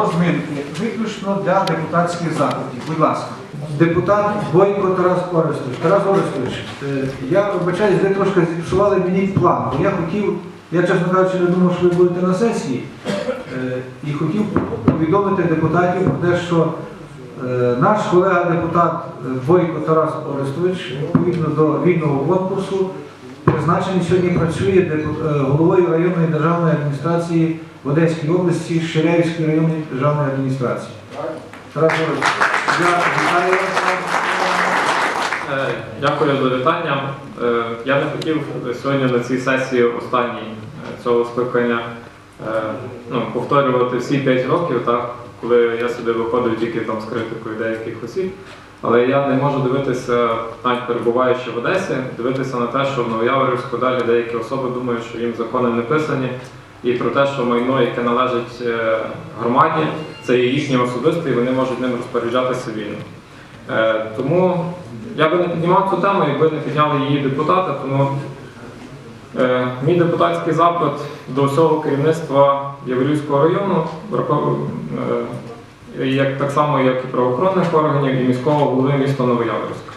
розминки виключно для депутатських запитів. Будь ласка. Депутат Бойко Тарас Орестович. Тарас Орестович, е, я вибачаюсь, ви трошки зіпсували мені план, бо я хотів, я чесно кажучи, не думав, що ви будете на сесії, е, і хотів повідомити депутатів про те, що е, наш колега депутат е, Бойко Тарас Орестович, відповідно до вільного конкурсу, призначений сьогодні працює головою районної державної адміністрації в Одеській області Ширяївської районної державної адміністрації. Е, Дякую за вітання. Е, Я не хотів сьогодні на цій сесії останній е, цього скликання ну, повторювати всі 5 років, так, коли я сюди виходив тільки там з критикою деяких осіб. Але я не можу дивитися, навіть перебуваючи в Одесі, дивитися на те, що в Новояворівську далі деякі особи думають, що їм закони не писані, і про те, що майно, яке належить е, громаді, це є їхнє особисте, і вони можуть ним розпоряджатися вільно. Е, Тому я би не піднімав цю тему, якби не підняли її депутати. Тому е, мій депутатський запит до всього керівництва Яворівського району, так само, як і правоохоронних органів, і міського голови міста Новояворівська.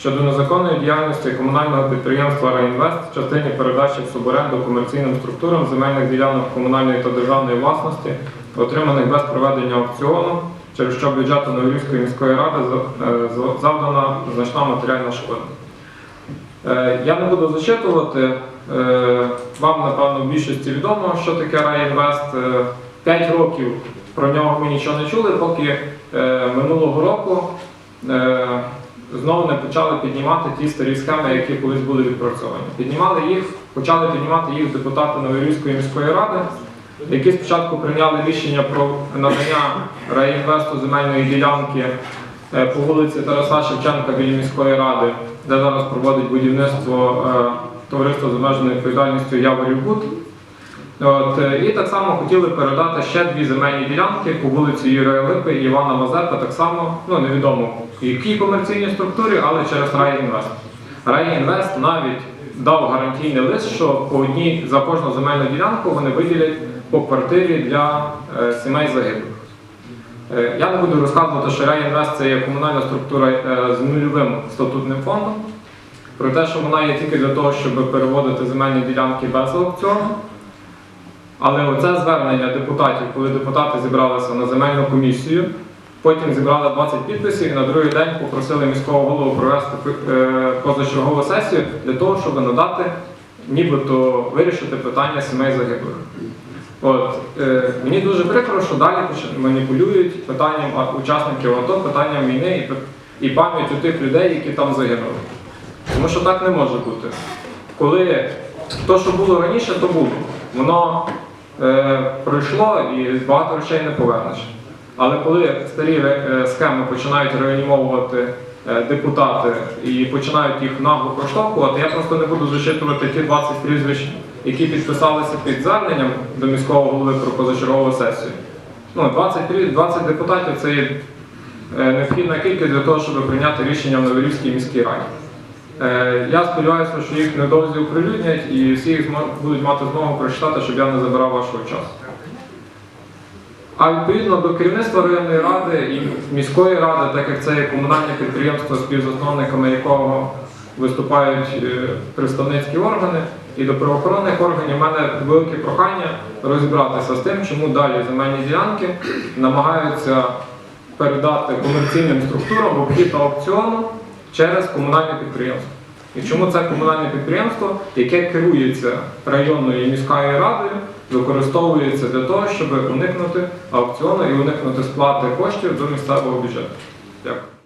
Щодо незаконної діяльності комунального підприємства «Райінвест» в частині передачі в суборенду комерційним структурам земельних ділянок комунальної та державної власності, отриманих без проведення аукціону, через що бюджету Новорівської міської ради е, за- завдана значна матеріальна шкода. Е, Я не буду зачитувати. Е, Вам, напевно, в більшості відомо, що таке «Райінвест». Е, П'ять років про нього ми нічого не чули, поки минулого року знову не почали піднімати ті старі схеми, які колись були відпрацьовані. Піднімали їх, почали піднімати їх депутати Новорівської міської ради, які спочатку прийняли рішення про надання реінвесту земельної ділянки е, по вулиці Тараса Шевченка біля міської ради, де зараз проводить будівництво е, товариство з обмеженою відповідальністю Яворівбуд. От, е, і так само хотіли передати ще дві земельні ділянки по вулиці Юрія Липи і Івана Мазепа, так само, ну невідомо в якій комерційній структурі, але через Райінвест. Райінвест навіть дав гарантійний лист, що по одній за кожну земельну ділянку вони виділять по квартирі для е, сімей загиблих. Е, Я не буду розказувати, що Райінвест це є комунальна структура е, з нульовим статутним фондом. Про те, що вона є тільки для того, щоб переводити земельні ділянки без аукціону. Але оце звернення депутатів, коли депутати зібралися на земельну комісію, потім зібрали 20 підписів і на другий день попросили міського голову провести е, позачергову сесію для того, щоб надати, нібито вирішити питання сімей загиблих. От, е, мені дуже прикро, що далі маніпулюють питанням учасників АТО, питанням війни і, і пам'яттю тих людей, які там загинули. Тому що так не може бути. Коли то, що було раніше, то було. Воно е, пройшло і багато речей не повернеш. Але коли старі е, схеми починають реанімовувати е, депутати і починають їх нагло проштовхувати, я просто не буду зачитувати ті 20 прізвищ, які підписалися під зверненням до міського голови про позачергову сесію. Ну, 20, 20 депутатів це є необхідна кількість для того, щоб прийняти рішення в Новорівській міській раді. Е, Я сподіваюся, що їх невдовзі оприлюднять і всі їх будуть мати змогу прочитати, щоб я не забирав вашого часу. А відповідно до керівництва районної ради і міської ради, так як це є комунальне підприємство, співзасновниками якого виступають е, представницькі органи, і до правоохоронних органів в мене велике прохання розібратися з тим, чому далі земельні ділянки намагаються передати комерційним структурам в обхід аукціону через комунальне підприємство. І чому це комунальне підприємство, яке керується районною і міською радою, використовується для того, щоб уникнути аукціону і уникнути сплати коштів до місцевого бюджету. Дякую.